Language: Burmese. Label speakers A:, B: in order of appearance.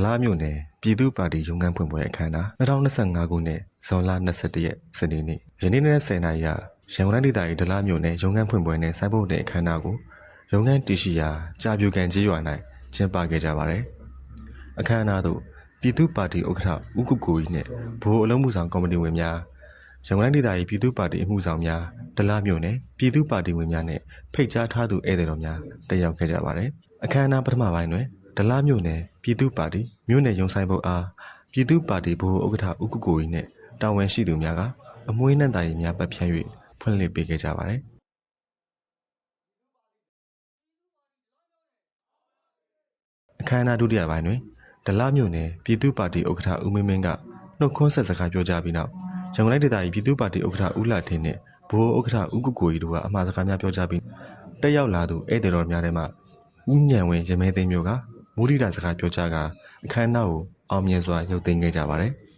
A: ဒလားမြို့နယ်ပြည်သူ့ပါတီရုံးခန်းဖွင့်ပွဲအခမ်းအနား2025ခုနှစ်ဇွန်လ22ရက်စနေနေ့ယနေ့နေ့10:00နာရီရရန်ကုန်တိုင်းဒေသကြီးဒလားမြို့နယ်ရုံးခန်းဖွင့်ပွဲနဲ့စိုင်းပုတ်တဲ့အခမ်းအနားကိုရုံးခန်းတရှိရာကြာပြူကန်ကြီးရွာ၌ကျင်းပခဲ့ကြပါတယ်အခမ်းအနားသို့ပြည်သူ့ပါတီဥက္ကဋ္ဌဦးကုကိုကြီးနှင့်ဗဟိုအလုံးမှုဆောင်ကော်မတီဝင်များရန်ကုန်တိုင်းဒေသကြီးပြည်သူ့ပါတီအမှုဆောင်များဒလားမြို့နယ်ပြည်သူ့ပါတီဝင်များနှင့်ဖိတ်ကြားထားသူဧည့်သည်တော်များတက်ရောက်ခဲ့ကြပါတယ်အခမ်းအနားပထမပိုင်းတွင် ဒလမြို့နယ်ပြည်သူ့ပါတီမြို့နယ်ရုံးဆိုင်ဘုတ်အားပြည်သူ့ပါတီဗဟိုဥက္ကဋ္ဌဦးကုကိုကြီးနဲ့တာဝန်ရှိသူများကအမွှေးနှံ့တာရီများပတ်ဖြန့်၍ဖွင့်လှစ်ပေးခဲ့ကြပါတယ်အခမ်းအနားဒုတိယပိုင်းတွင်ဒလမြို့နယ်ပြည်သူ့ပါတီဥက္ကဋ္ဌဦးမင်းမင်းကနှုတ်ခွန်းဆက်စကားပြောကြားပြီးနောက်ရန်ကုန်တိုင်းဒေသကြီးပြည်သူ့ပါတီဥက္ကဋ္ဌဦးလာထင်းနဲ့ဗဟိုဥက္ကဋ္ဌဦးကုကိုကြီးတို့ကအမှားစကားများပြောကြားပြီးတက်ရောက်လာသူဧည့်သည်တော်များထဲမှဦးညံဝင်းရမဲသိမ်းမျိုးက မူရိတာစကားပြောကြားကအခမ်းအနားကိုအောင်မြင်စွာရုပ်သိမ်းခဲ့ကြပါတယ်။